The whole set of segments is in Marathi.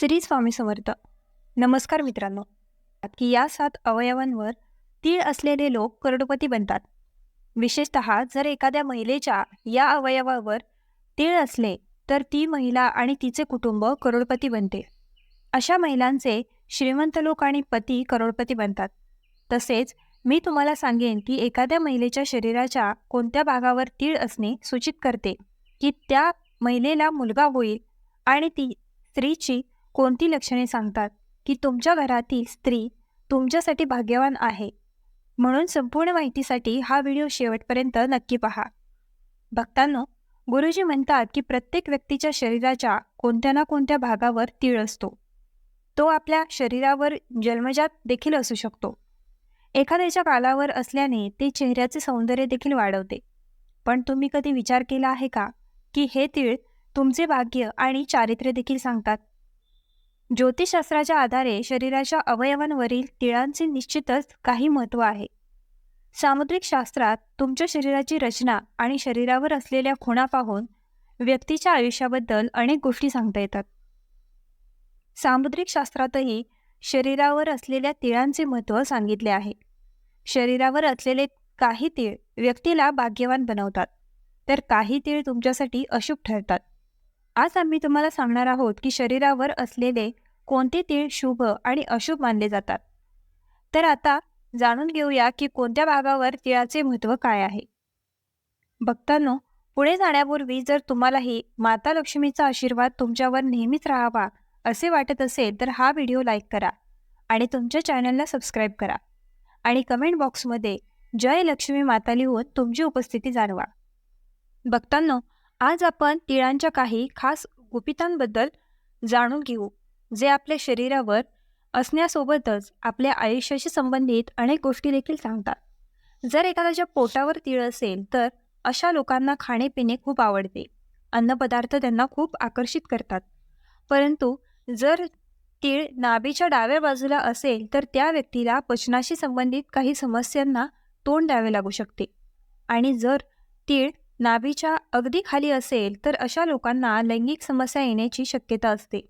श्री स्वामी समर्थ. नमस्कार मित्रांनो. की या सात अवयवांवर तीळ असलेले लोक करोडपती बनतात. विशेषत जर एखाद्या महिलेच्या या अवयवावर तीळ असले तर ती महिला आणि तिचे कुटुंब करोडपती बनते. अशा महिलांचे श्रीमंत लोक आणि पती करोडपती बनतात. तसेच मी तुम्हाला सांगेन की एखाद्या महिलेच्या शरीराच्या कोणत्या भागावर तीळ असणे सूचित करते की त्या महिलेला मुलगा होईल आणि ती स्त्रीची कोणती लक्षणे सांगतात? की तुमच्या घरातील स्त्री तुमच्यासाठी भाग्यवान आहे. म्हणून संपूर्ण माहितीसाठी हा व्हिडिओ शेवटपर्यंत नक्की पहा. भक्तांनो गुरुजी म्हणतात की प्रत्येक व्यक्तीच्या शरीराच्या कोणत्या ना कोणत्या भागावर तीळ असतो. तो आपल्या शरीरावर जन्मजात देखील असू शकतो. एखाद्याच्या कालावर असल्याने ते चेहऱ्याचे सौंदर्य देखील वाढवते. पण तुम्ही कधी विचार केला आहे का? की हे तीळ तुमचे भाग्य आणि चारित्र्य देखील सांगतात. ज्योतिषशास्त्राच्या आधारे शरीराच्या अवयवांवरील तिळांचे निश्चितच काही महत्त्व आहे. सामुद्रिक शास्त्रात तुमच्या शरीराची रचना आणि शरीरावर असलेल्या खुणा पाहून व्यक्तीच्या आयुष्याबद्दल अनेक गोष्टी सांगता येतात. सामुद्रिक शास्त्रातही शरीरावर असलेल्या तिळांचे महत्त्व सांगितले आहे. शरीरावर असलेले काही तीळ व्यक्तीला भाग्यवान बनवतात. तर काही तीळ तुमच्यासाठी अशुभ ठरतात. आज आम्ही तुम्हाला सांगणार आहोत की शरीरावर असलेले कोणते तीळ शुभ आणि अशुभ मानले जातात. तर आता जाणून घेऊया की कोणत्या भागावर तिळाचे महत्त्व काय आहे. भक्तांनो पुढे जाण्यापूर्वी जर तुम्हालाही माता लक्ष्मीचा आशीर्वाद तुमच्यावर नेहमीच राहावा असे वाटत असेल तर हा व्हिडिओ लाईक करा आणि तुमच्या चॅनलला सबस्क्राईब करा आणि कमेंट बॉक्समध्ये जय लक्ष्मी माता लिहून तुमची उपस्थिती जाणवा. भक्तांनो आज आपण तिळांच्या काही खास गुपितांबद्दल जाणून घेऊ जे आपल्या शरीरावर असण्यासोबतच आपल्या आयुष्याशी संबंधित अनेक गोष्टी देखील सांगतात. जर एखाद्याच्या पोटावर तीळ असेल तर अशा लोकांना खाणेपिणे खूप आवडते. अन्नपदार्थ त्यांना खूप आकर्षित करतात. परंतु जर तीळ नाभीच्या डाव्या बाजूला असेल तर त्या व्यक्तीला पचनाशी संबंधित काही समस्यांना तोंड द्यावे लागू शकते. आणि जर तीळ नाभीच्या अगदी खाली असेल तर अशा लोकांना लैंगिक समस्या येण्याची शक्यता असते.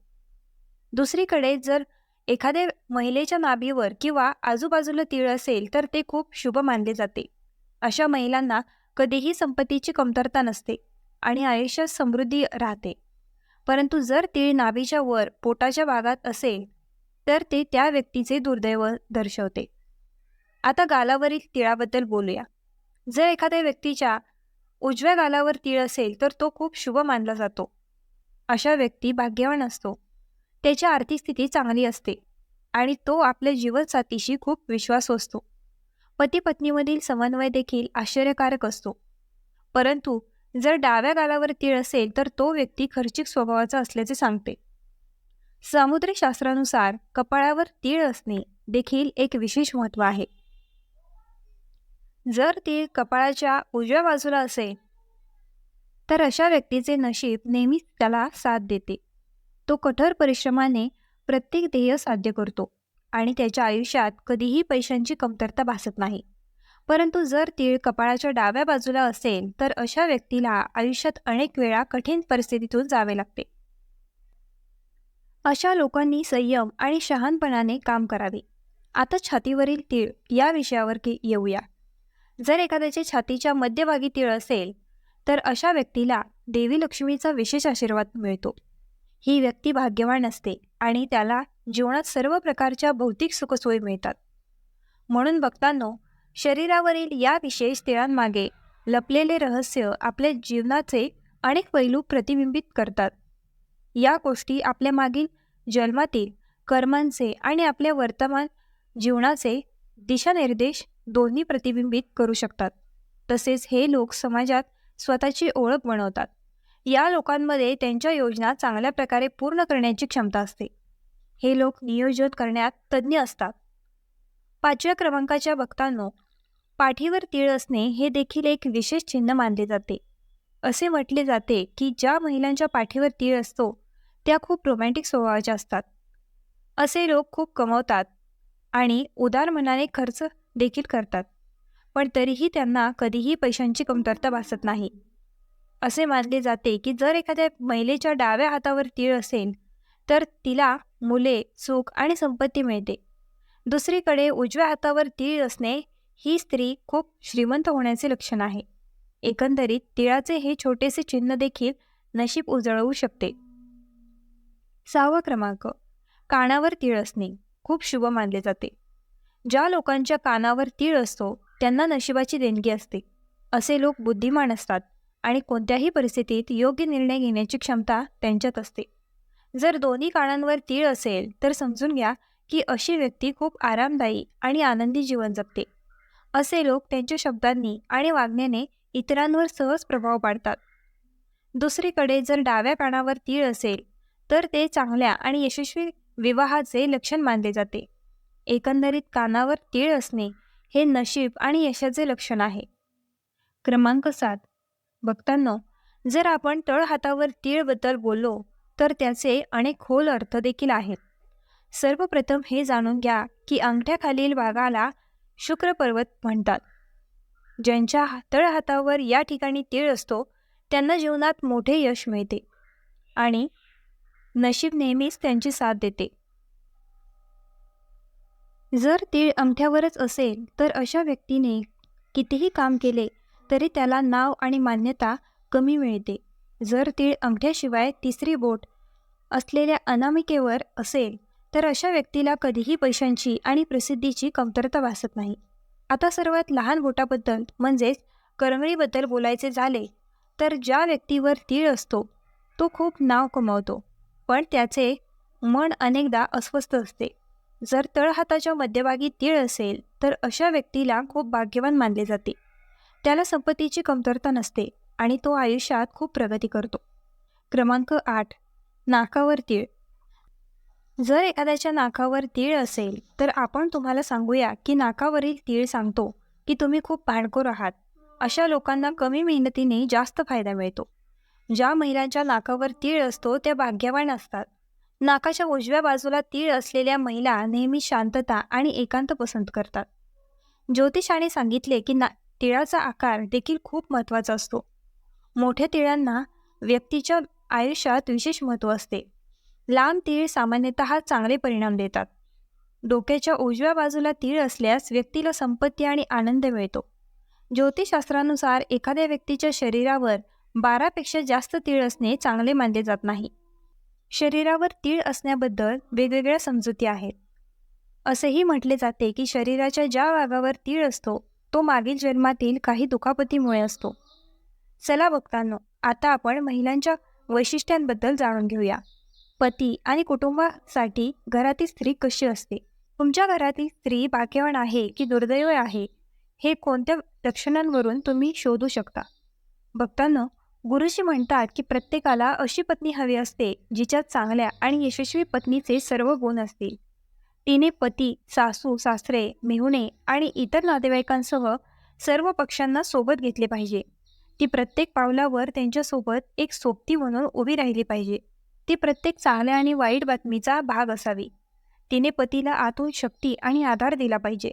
दुसरीकडे जर एखाद्या महिलेच्या नाभीवर किंवा आजूबाजूला तीळ असेल तर ते खूप शुभ मानले जाते. अशा महिलांना कधीही संपत्तीची कमतरता नसते आणि आयुष्यात समृद्धी राहते. परंतु जर तीळ नाभीच्या वर पोटाच्या भागात असेल तर ते त्या व्यक्तीचे दुर्दैव दर्शवते. आता गालावरील तिळाबद्दल बोलूया. जर एखाद्या व्यक्तीच्या उजव्या गालावर तीळ असेल तर तो खूप शुभ मानला जातो. अशा व्यक्ती भाग्यवान असतो. त्याची आर्थिक स्थिती चांगली असते आणि तो आपल्या जीवनसाथीशी खूप विश्वास असतो. पती पत्नीमधील समन्वय देखील आश्चर्यकारक असतो. परंतु जर डाव्या गालावर तीळ असेल तर तो व्यक्ती खर्चिक स्वभावाचा असल्याचे सांगते. सामुद्रिक शास्त्रानुसार कपाळावर तीळ असणे देखील एक विशेष महत्त्व आहे. जर ती कपाळाच्या उजव्या बाजूला असेल तर अशा व्यक्तीचे नशीब नेहमीच त्याला साथ देते. तो कठोर परिश्रमाने प्रत्येक ध्येय साध्य करतो आणि त्याच्या आयुष्यात कधीही पैशांची कमतरता भासत नाही. परंतु जर तीळ कपाळाच्या डाव्या बाजूला असेल तर अशा व्यक्तीला आयुष्यात अनेक वेळा कठीण परिस्थितीतून जावे लागते. अशा लोकांनी संयम आणि शहानपणाने काम करावे. आता छातीवरील तीळ या विषयावर की येऊया. जर एखाद्याच्या छातीच्या मध्यभागी तीळ असेल तर अशा व्यक्तीला देवी लक्ष्मीचा विशेष आशीर्वाद मिळतो. ही व्यक्ती भाग्यवान असते आणि त्याला जीवनात सर्व प्रकारच्या भौतिक सुखसोयी मिळतात. म्हणून बघतानो शरीरावरील या विशेष तिळांमागे लपलेले रहस्य आपल्या जीवनाचे अनेक पैलू प्रतिबिंबित करतात. या गोष्टी आपल्या मागील जन्मातील कर्मांचे आणि आपल्या वर्तमान जीवनाचे दिशानिर्देश दोन्ही प्रतिबिंबित करू शकतात. तसेच हे लोक समाजात स्वतःची ओळख बनवतात. या लोकांमध्ये त्यांच्या योजना चांगल्या प्रकारे पूर्ण करण्याची क्षमता असते. हे लोक नियोजन करण्यात तज्ज्ञ असतात. पाचव्या क्रमांकाच्या भक्तांनो पाठीवर तीळ असणे हे देखील एक विशेष चिन्ह मानले जाते. असे म्हटले जाते की ज्या महिलांच्या पाठीवर तीळ असतो त्या खूप रोमॅन्टिक स्वभावाच्या असतात. असे लोक खूप कमवतात आणि उदार मनाने खर्च देखील करतात. पण तरीही त्यांना कधीही पैशांची कमतरता भासत नाही. असे मानले जाते की जर एखाद्या महिलेच्या डाव्या हातावर तीळ असेल तर तिला मुले सुख आणि संपत्ती मिळते. दुसरीकडे उजव्या हातावर तीळ असणे ही स्त्री खूप श्रीमंत होण्याचे लक्षण आहे. एकंदरीत तिळाचे हे छोटेसे चिन्ह देखील नशीब उजळवू शकते. सहावा क्रमांक. कानावर तीळ असणे. खूप शुभ मानले जाते. ज्या लोकांच्या कानावर तीळ असतो त्यांना नशिबाची देणगी असते. असे लोक बुद्धिमान असतात आणि कोणत्याही परिस्थितीत योग्य निर्णय घेण्याची क्षमता त्यांच्यात असते. जर दोन्ही कानांवर तीळ असेल तर समजून घ्या की अशी व्यक्ती खूप आरामदायी आणि आनंदी जीवन जगते. असे लोक त्यांच्या शब्दांनी आणि वागण्याने इतरांवर सहज प्रभाव पाडतात. दुसरीकडे जर डाव्या कानावर तीळ असेल तर ते चांगल्या आणि यशस्वी विवाहाचे लक्षण मानले जाते. एकंदरीत कानावर तीळ असणे हे नशीब आणि यशाचे लक्षण आहे. क्रमांक सात. भक्तांनो जर आपण तळ हातावर तीळबद्दल बोललो तर त्याचे अनेक खोल अर्थ देखील आहेत. सर्वप्रथम हे जाणून घ्या की अंगठ्याखालील भागाला शुक्र पर्वत म्हणतात. ज्यांच्या तळ हातावर या ठिकाणी तीळ असतो त्यांना जीवनात मोठे यश मिळते आणि नशीब नेहमीच त्यांची साथ देते. जर तीळ अंगठ्यावरच असेल तर अशा व्यक्तीने कितीही काम केले तरी त्याला नाव आणि मान्यता कमी मिळते. जर तीळ अंगठ्याशिवाय तिसरी बोट असलेल्या अनामिकेवर असेल तर अशा व्यक्तीला कधीही पैशांची आणि प्रसिद्धीची कमतरता भासत नाही. आता सर्वात लहान बोटाबद्दल म्हणजेच करंगळीबद्दल बोलायचे झाले तर ज्या व्यक्तीवर तीळ असतो तो खूप नाव कमावतो. पण त्याचे मन अनेकदा अस्वस्थ असते. जर तळहाताच्या मध्यभागी तीळ असेल तर अशा व्यक्तीला खूप भाग्यवान मानले जाते. त्याला संपत्तीची कमतरता नसते आणि तो आयुष्यात खूप प्रगती करतो. क्रमांक आठ. नाकावर तीळ. जर एखाद्याच्या नाकावर तीळ असेल तर आपण तुम्हाला सांगूया की नाकावरील तीळ सांगतो की तुम्ही खूप भांडखोर आहात. अशा लोकांना कमी मेहनतीने जास्त फायदा मिळतो. ज्या महिलांच्या नाकावर तीळ असतो त्या भाग्यवान असतात. नाकाच्या उजव्या बाजूला तीळ असलेल्या महिला नेहमी शांतता आणि एकांत पसंत करतात. ज्योतिषाने सांगितले की ना तिळाचा आकार देखील खूप महत्त्वाचा असतो. मोठ्या तिळांना व्यक्तीच्या आयुष्यात विशेष महत्त्व असते. लांब तीळ सामान्यतः चांगले परिणाम देतात. डोक्याच्या उजव्या बाजूला तीळ असल्यास व्यक्तीला संपत्ती आणि आनंद मिळतो. ज्योतिषशास्त्रानुसार एखाद्या व्यक्तीच्या शरीरावर बारापेक्षा जास्त तीळ असणे चांगले मानले जात नाही. शरीरावर तीळ असण्याबद्दल वेगवेगळ्या समजुती आहेत. असेही म्हटले जाते की शरीराच्या ज्या भागावर तीळ असतो तो मागील जन्मातील काही दुखापतीमुळे असतो. चला बघताना आता आपण महिलांच्या वैशिष्ट्यांबद्दल जाणून घेऊया. पती आणि कुटुंबासाठी घरातील स्त्री कशी असते? तुमच्या घरातील स्त्री भाग्यवान आहे की दुर्दैव आहे? हे कोणत्या लक्षणांवरून तुम्ही शोधू शकता? बघताना गुरुजी म्हणतात की प्रत्येकाला अशी पत्नी हवी असते जिच्यात चांगल्या आणि यशस्वी पत्नीचे सर्व गुण असतील. तिने पती सासू सासरे मेहुणे आणि इतर नातेवाईकांसह सर्व पक्षांना सोबत घेतले पाहिजे. ती प्रत्येक पावलावर त्यांच्यासोबत एक सोबती म्हणून उभी राहिली पाहिजे. ती प्रत्येक चांगल्या आणि वाईट बातमीचा भाग असावी. तिने पतीला आतून शक्ती आणि आधार दिला पाहिजे.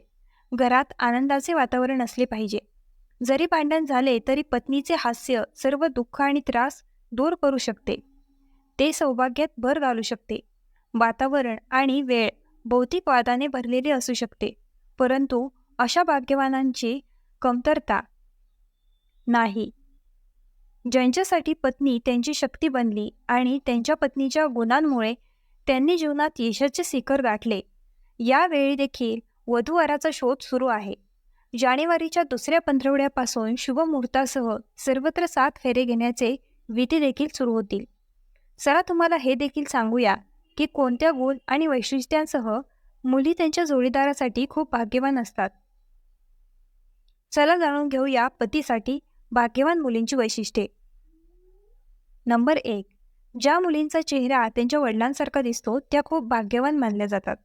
घरात आनंदाचे वातावरण असले पाहिजे. जरी भांडण झाले तरी पत्नीचे हास्य सर्व दुःख आणि त्रास दूर करू शकते. ते सौभाग्यात भर घालू शकते. वातावरण आणि वेळ भौतिक वादाने भरलेले असू शकते. परंतु अशा भाग्यवानांची कमतरता नाही. ज्यांच्यासाठी पत्नी त्यांची शक्ती बनली आणि त्यांच्या पत्नीच्या गुणांमुळे त्यांनी जीवनात यशाचे शिखर गाठले यावेळी देखील वधूवराचा शोध सुरू आहे. जानेवारीच्या दुसऱ्या पंधरवड्यापासून शुभमुहूर्तासह सर्वत्र सात फेरे घेण्याचे विधी देखील सुरू होतील. चला तुम्हाला हे देखील सांगूया की कोणत्या गुण आणि वैशिष्ट्यांसह मुली त्यांच्या जोडीदारासाठी खूप भाग्यवान असतात. चला जाणून घेऊया पतीसाठी भाग्यवान मुलींची वैशिष्ट्ये. नंबर एक. ज्या मुलींचा चेहरा त्यांच्या वडिलांसारखा दिसतो त्या खूप भाग्यवान मानल्या जातात.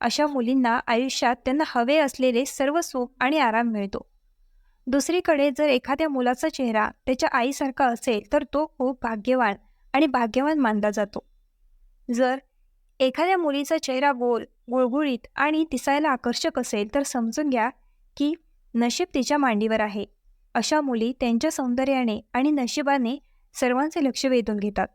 अशा मुलींना आयुष्यात त्यांना हवे असलेले सर्व सुख आणि आराम मिळतो. दुसरीकडे जर एखाद्या मुलाचा चेहरा त्याच्या आईसारखा असेल तर तो खूप भाग्यवान आणि भाग्यवान मानला जातो. जर एखाद्या मुलीचा चेहरा गोल गुळगुळीत आणि दिसायला आकर्षक असेल तर समजून घ्या की नशीब तिच्या मांडीवर आहे. अशा मुली त्यांच्या सौंदर्याने आणि नशिबाने सर्वांचे लक्ष वेधून घेतात.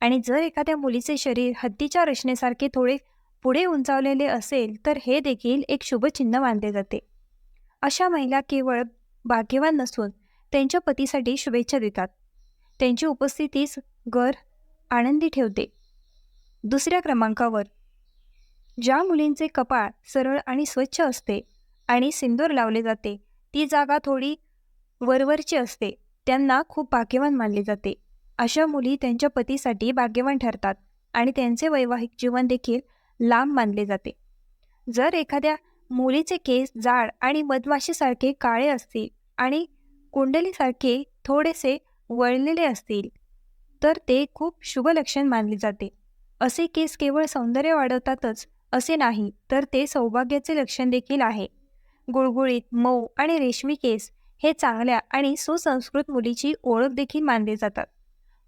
आणि जर एखाद्या मुलीचे शरीर हत्तीच्या रचनेसारखे थोडे पुढे उंचावलेले असेल तर हे देखील एक शुभचिन्ह मानले जाते. अशा महिला केवळ भाग्यवान नसून त्यांच्या पतीसाठी शुभेच्छा देतात. त्यांची उपस्थितीच घर आनंदी ठेवते. दुसऱ्या क्रमांकावर. ज्या मुलींचे कपाळ सरळ आणि स्वच्छ असते आणि सिंदूर लावले जाते ती जागा थोडी वरवरची असते त्यांना खूप भाग्यवान मानले जाते. अशा मुली त्यांच्या पतीसाठी भाग्यवान ठरतात आणि त्यांचे वैवाहिक जीवन देखील लांब मानले जाते. जर एखाद्या मुलीचे केस जाड आणि मधमाशीसारखे काळे असतील आणि कुंडलीसारखे थोडेसे वळलेले असतील तर ते खूप शुभ लक्षण मानले जाते. असे केस केवळ सौंदर्य वाढवतातच असे नाही तर ते सौभाग्याचे लक्षण देखील आहे. गुळगुळीत मऊ आणि रेशमी केस हे चांगल्या आणि सुसंस्कृत मुलीची ओळख देखील मानले जातात.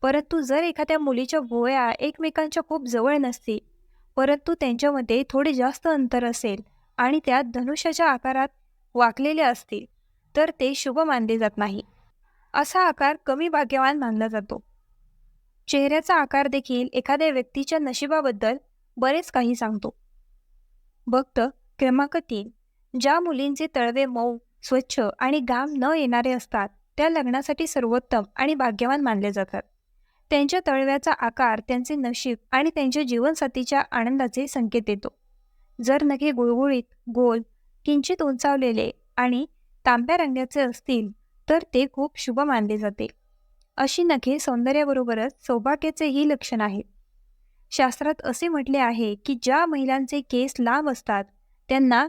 परंतु जर एखाद्या मुलीच्या गोळ्या एकमेकांच्या खूप जवळ नसतील परंतु त्यांच्यामध्ये थोडे जास्त अंतर असेल आणि त्यात धनुष्याच्या आकारात वाकलेले असतील तर ते शुभ मानले जात नाही. असा आकार कमी भाग्यवान मानला जातो. चेहऱ्याचा आकार देखील एखाद्या व्यक्तीच्या नशिबाबद्दल बरेच काही सांगतो. भक्त क्रमांक तीन. ज्या मुलींचे तळवे मऊ स्वच्छ आणि घाम न येणारे असतात त्या लग्नासाठी सर्वोत्तम आणि भाग्यवान मानले जातात. त्यांच्या तळव्याचा आकार त्यांचे नशीब आणि त्यांच्या जीवनसाथीच्या आनंदाचे संकेत देतो. जर नखे गुळगुळीत गोल किंचित उंचावलेले आणि तांब्या रंगाचे असतील तर ते खूप शुभ मानले जाते. अशी नखे सौंदर्याबरोबरच सौभाग्याचेही लक्षण आहे शास्त्रात असे म्हटले आहे की ज्या महिलांचे केस लांब असतात त्यांना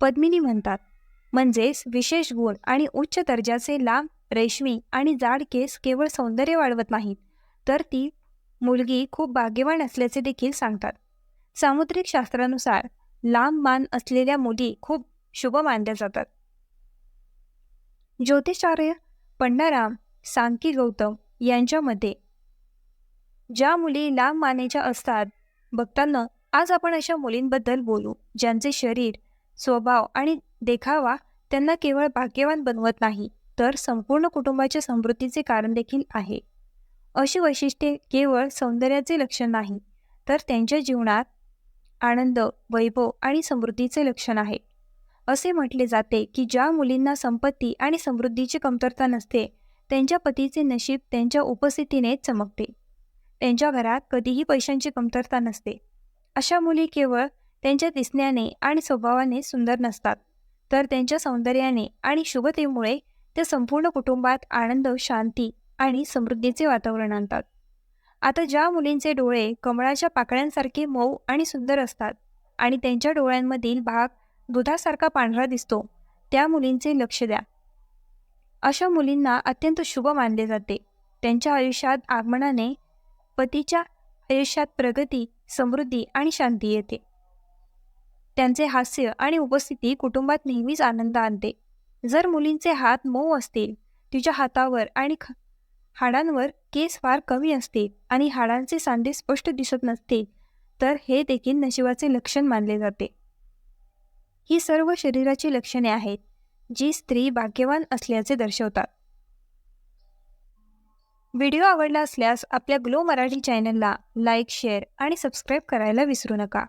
पद्मिनी म्हणतात. म्हणजेच विशेष गुण आणि उच्च दर्जाचे लांब रेशमी आणि जाड केस केवळ सौंदर्य वाढवत नाहीत तर ती मुलगी खूप भाग्यवान असल्याचे देखील सांगतात. सामुद्रिक शास्त्रानुसार लांब मान असलेल्या मुली खूप शुभ मानल्या जातात. ज्योतिषार्य पंडाराम सांकी गौतम यांच्या मते ज्या मुली लांब मानेच्या असतात बघताना आज आपण अशा मुलींबद्दल बोलू ज्यांचे शरीर स्वभाव आणि देखावा त्यांना केवळ भाग्यवान बनवत नाही. तर संपूर्ण कुटुंबाच्या समृद्धीचे कारण देखील आहे. अशी वैशिष्ट्ये केवळ सौंदर्याचे लक्षण नाही तर त्यांच्या जीवनात आनंद वैभव आणि समृद्धीचे लक्षण आहे. असे म्हटले जाते की ज्या मुलींना संपत्ती आणि समृद्धीची कमतरता नसते त्यांच्या पतीचे नशीब त्यांच्या उपस्थितीने चमकते. त्यांच्या घरात कधीही पैशांची कमतरता नसते. अशा मुली केवळ त्यांच्या दिसण्याने आणि स्वभावाने सुंदर नसतात तर त्यांच्या सौंदर्याने आणि शुभतेमुळे ते संपूर्ण कुटुंबात आनंद शांती आणि समृद्धीचे वातावरण आणतात. आता ज्या मुलींचे डोळे कमळाच्या पाकळ्यांसारखे मऊ आणि सुंदर असतात आणि त्यांच्या डोळ्यांमधील भाग दुधासारखा पांढरा दिसतो त्या मुलींचे लक्ष द्या. अशा मुलींना अत्यंत शुभ मानले जाते. त्यांच्या आयुष्यात आगमनाने पतीच्या आयुष्यात प्रगती समृद्धी आणि शांती येते. त्यांचे हास्य आणि उपस्थिती कुटुंबात नेहमीच आनंद आणते. जर मुलींचे हात मऊ असतील तिच्या हातावर आणि ख हाडांवर केस फार कमी असतील आणि हाडांचे सांधे स्पष्ट दिसत नसतील तर हे देखील नशिबाचे लक्षण मानले जाते. ही सर्व शरीराची लक्षणे आहेत जी स्त्री भाग्यवान असल्याचे दर्शवतात. व्हिडिओ आवडला असल्यास आपल्या ग्लो मराठी चॅनलला लाईक शेअर आणि सबस्क्राईब करायला विसरू नका.